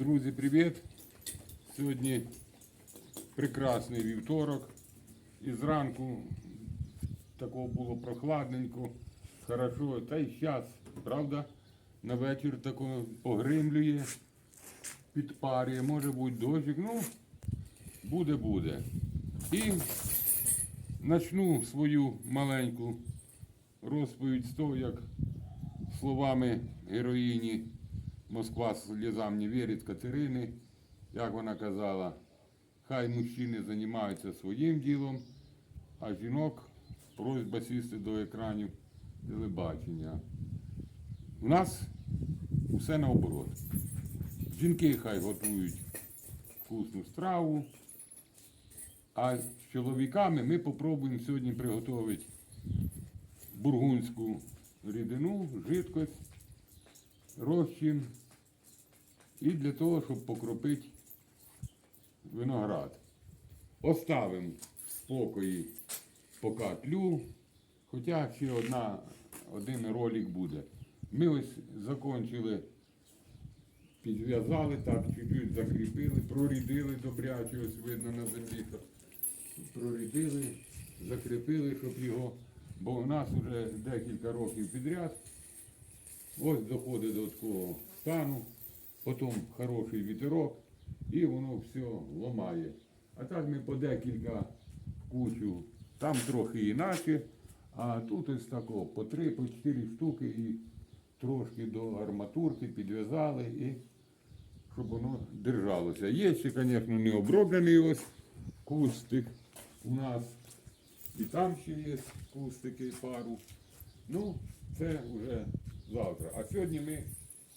Друзі, привіт! Сьогодні прекрасний вівторок. І зранку такого було прохладненько, хорошо. Та й зараз, правда, на вечір тако погримлює, підпарює, може бути дощик. Ну, буде, буде. І почну свою маленьку розповідь з того, як словами героїні Москва сльозам не вірить Катерини, як вона казала, хай мужчини займаються своїм ділом, а жінок просьба сісти до екранів телебачення. У нас усе наоборот. Жінки хай готують вкусну страву, а з чоловіками ми спробуємо сьогодні приготувати бургунську рідину, жидкость, розчин і для того, щоб покропити виноград. Оставимо в спокої поки тлю, хоча ще одна, один ролик буде. Ми ось закончили, підв'язали так, чуть-чуть закріпили, прорідили добряче, ось видно на землі. Прорідили, закріпили, щоб його, бо у нас вже декілька років підряд. Ось доходить до такого стану, потім хороший вітерок, і воно все ламає. А так ми по декілька кучу, там трохи іначе, а тут ось такого по три, по чотири штуки і трошки до арматурки підв'язали і щоб воно держалося. Є ще, звісно, не оброблений ось кустик у нас. І там ще є кустики пару. Ну, це вже завтра. А сьогодні ми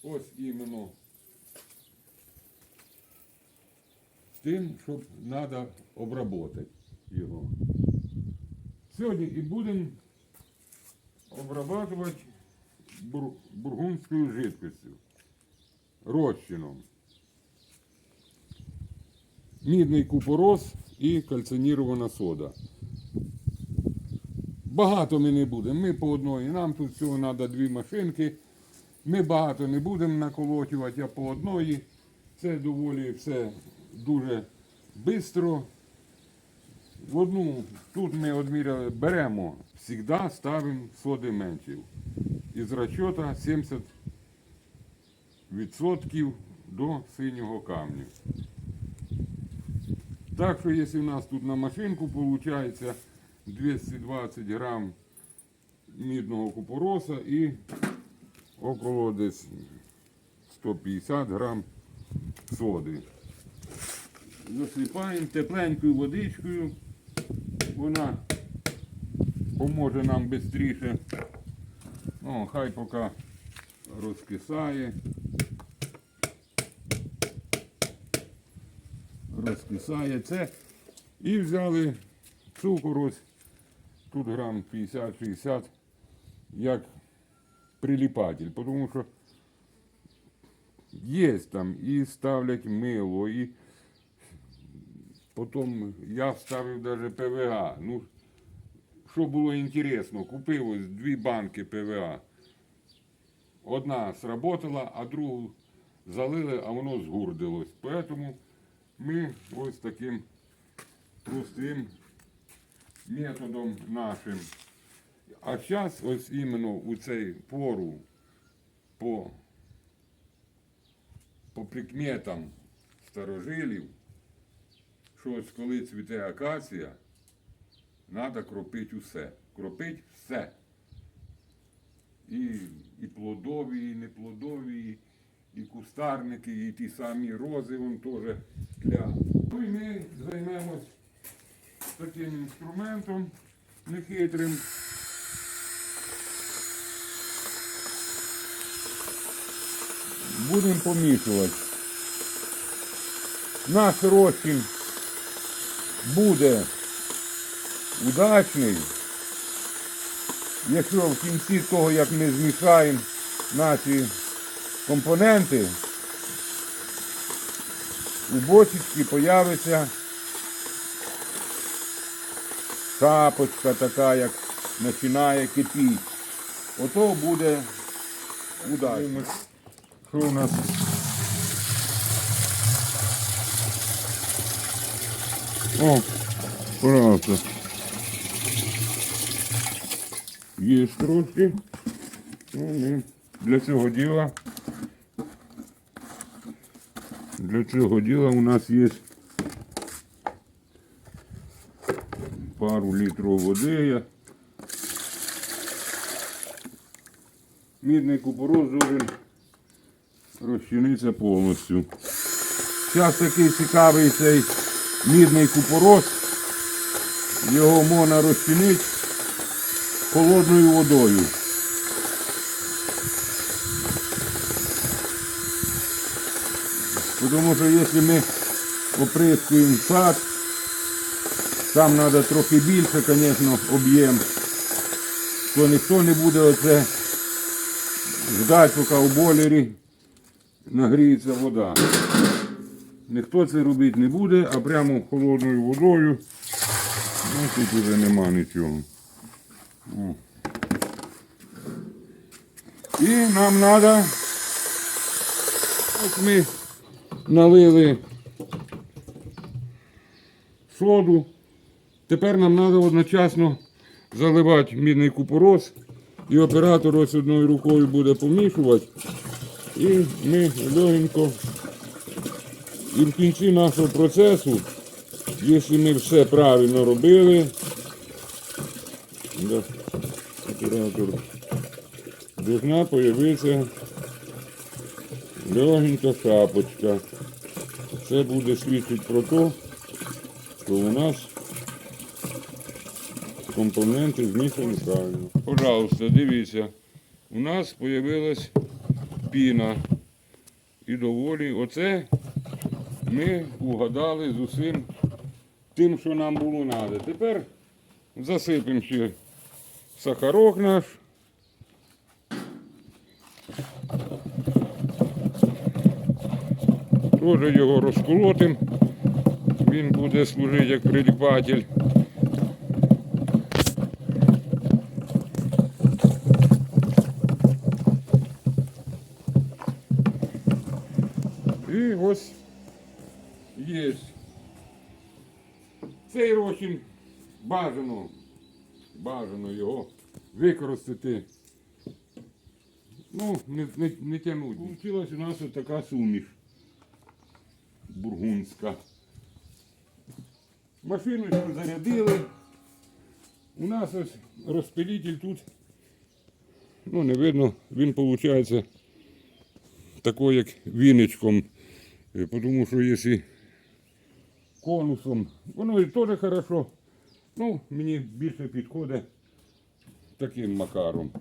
ось іменно з тим, щоб треба обработати його. Сьогодні і будемо обрабатувати бур, бургундською жидкістю, розчином. Мідний купорос і кальцинірована сода. Багато ми не будемо. Ми по одної. Нам тут всього треба дві машинки. Ми багато не будемо наколотювати, а по одної. Це доволі все дуже швидко. Одну тут ми одміряли, беремо, завжди ставимо соди меншів. Із розчота 70% до синього камню. Так що, якщо у нас тут на машинку виходить 220 грам мідного купороса і около десь 150 грам соди. Засипаємо тепленькою водичкою. Вона поможе нам швидше. Ну, хай поки розкисає. Розкисає це. І взяли цукор ось, тут грам 50-60, як приліпатель, тому що є там і ставлять мило, і потім я вставив навіть ПВА. Ну, що було інтересно, купив ось дві банки ПВА. Одна сработала, а другу залили, а воно згурдилось. Поэтому ми ось таким простим методом нашим. А зараз ось іменно у цей пору по, по прикметам старожилів, що ось коли цвіте акація, треба кропити усе. Кропити все. І, і плодові, і неплодові, і кустарники, і ті самі рози, вон теж кля. Ну і ми займемось таким інструментом нехитрим. Будемо помішувати. Наш розчин буде удачний, якщо в кінці того, як ми змішаємо наші компоненти, у бочечці появиться шапочка така, як починає кипіти. Ото буде удачно. Що у нас О, пожалуйста. Є трошки. Ну, для цього діла. Для цього діла у нас є пару літрів води. Мідний купорос должен розчинитися повністю. Зараз такий цікавий цей мідний купорос. Його можна розчинити холодною водою. Тому що якщо ми оприскуємо сад, там треба трохи більше, звісно, об'єм, то ніхто не буде оце ждати, поки у бойлері нагріється вода. Ніхто це робити не буде, а прямо холодною водою. Ну, тут вже нема нічого. О. І нам треба, от ми налили соду. Тепер нам треба одночасно заливати мідний купорос. І оператор ось одною рукою буде помішувати. І ми легенько. І в кінці нашого процесу, якщо ми все правильно робили, да, оператор, легенька шапочка. Це буде свідчити про те, що у нас компоненти змішані правильно. Пожалуйста, дивіться, у нас з'явилась піна. І доволі оце ми угадали з усім тим, що нам було треба. Тепер засипемо ще сахарок наш. Теж його розколотимо. Він буде служити як приліпатель. І ось є. Цей розчин бажано, бажано його використати. Ну, не, не, не тягнуть. Получилась у нас така суміш бургундська. Машину зарядили. У нас ось розпилитель тут. Ну, не видно, він виходить такий, як віничком. Е, Тому що якщо конусом, воно і теж хорошо. Ну, мені більше підходить таким макаром.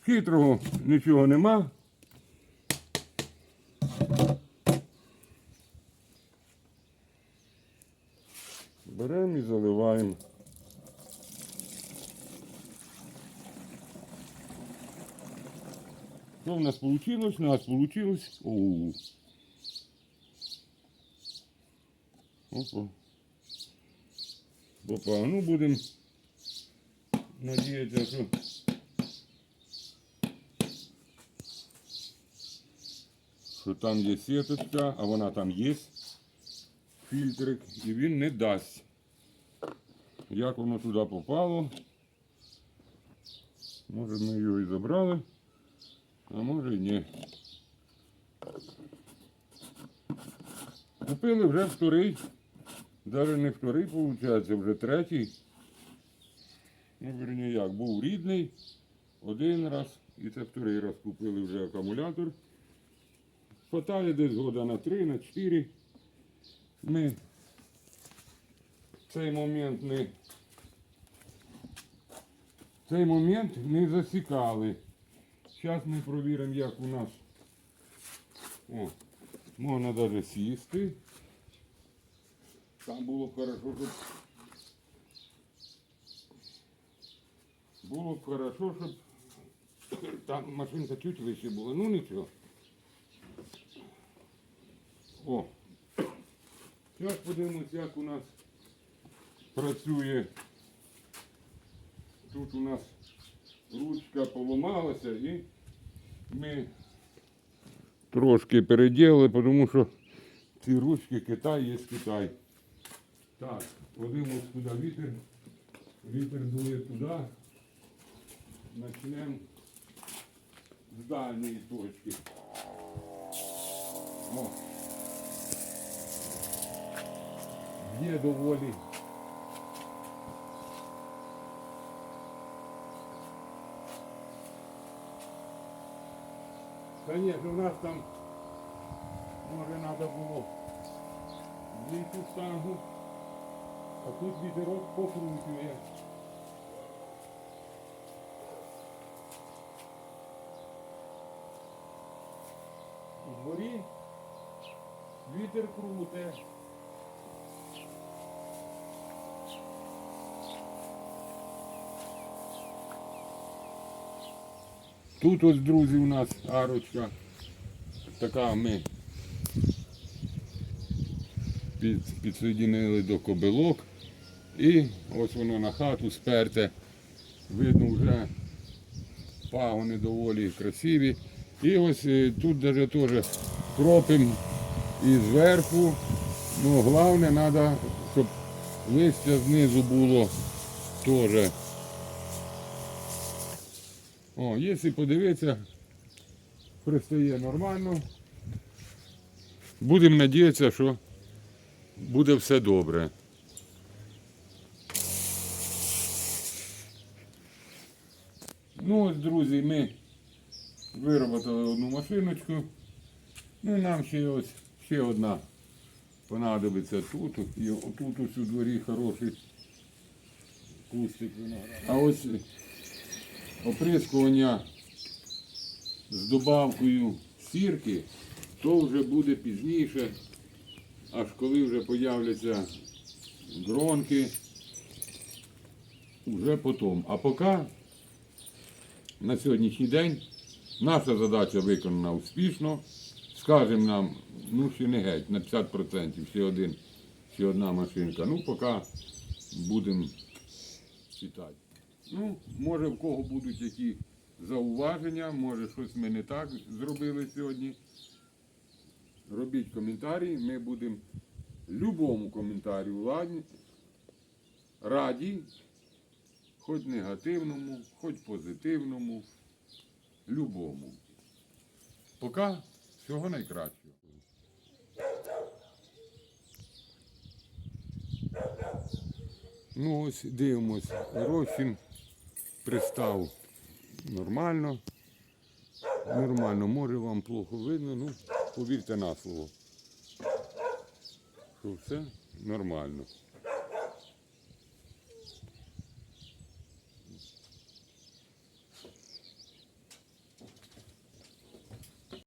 Хитрого нічого нема. Беремо і заливаємо. Що в нас получилось? У нас получилось. Опа. Опа. Ну будемо надіятися, що що там є сіточка, а вона там є. Фільтрик, і він не дасть. Як воно туди попало? Може ми його і забрали, а може і ні. Купили вже вторий. Навіть не вторий, виходить, вже третій. Ну, верні як, був рідний один раз, і це вторий раз купили вже акумулятор. Хватає десь года на три, на чотири. Ми в цей момент не цей момент не засікали. Зараз ми провіримо, як у нас. О, можна навіть сісти. Там було б хорошо, щоб було б хорошо, щоб там машинка чуть вище була. Ну нічого. О. Зараз подивимось, як у нас працює. Тут у нас ручка поламалася і ми трошки переділили, тому що Ці ручки Китай є Китай. Так, подивимось, куди вітер. Вітер дує туди. Почнемо з дальньої точки. О. Є доволі. Конечно, у нас там, може, треба було знайти штангу, а тут вітерок покручує. У дворі вітер круте. Тут ось, друзі, у нас арочка. Така ми під, підсоєдинили до кобилок. І ось воно на хату сперте. Видно вже пагони доволі красиві. І ось е, тут навіть теж кропим і зверху. Ну, головне, треба, щоб листя знизу було теж. О, якщо подивитися, пристає нормально. Будемо надіятися, що буде все добре. Ну ось, друзі, ми вироботали одну машиночку. Ну нам ще ось ще одна понадобиться тут. І отут ось у дворі хороший кустик винограду. А ось оприскування з добавкою сірки, то вже буде пізніше, аж коли вже появляться гронки, вже потім. А поки на сьогоднішній день наша задача виконана успішно. Скажемо нам, ну ще не геть, на 50%, ще один, ще одна машинка. Ну, поки будемо читати. Ну, може в кого будуть які зауваження, може щось ми не так зробили сьогодні. Робіть коментарі, ми будемо любому коментарю ладні, раді, хоч негативному, хоч позитивному, любому. Поки всього найкращого. Ну ось дивимось, розчин пристав нормально. Нормально, може вам плохо видно, ну повірте на слово. Що все нормально.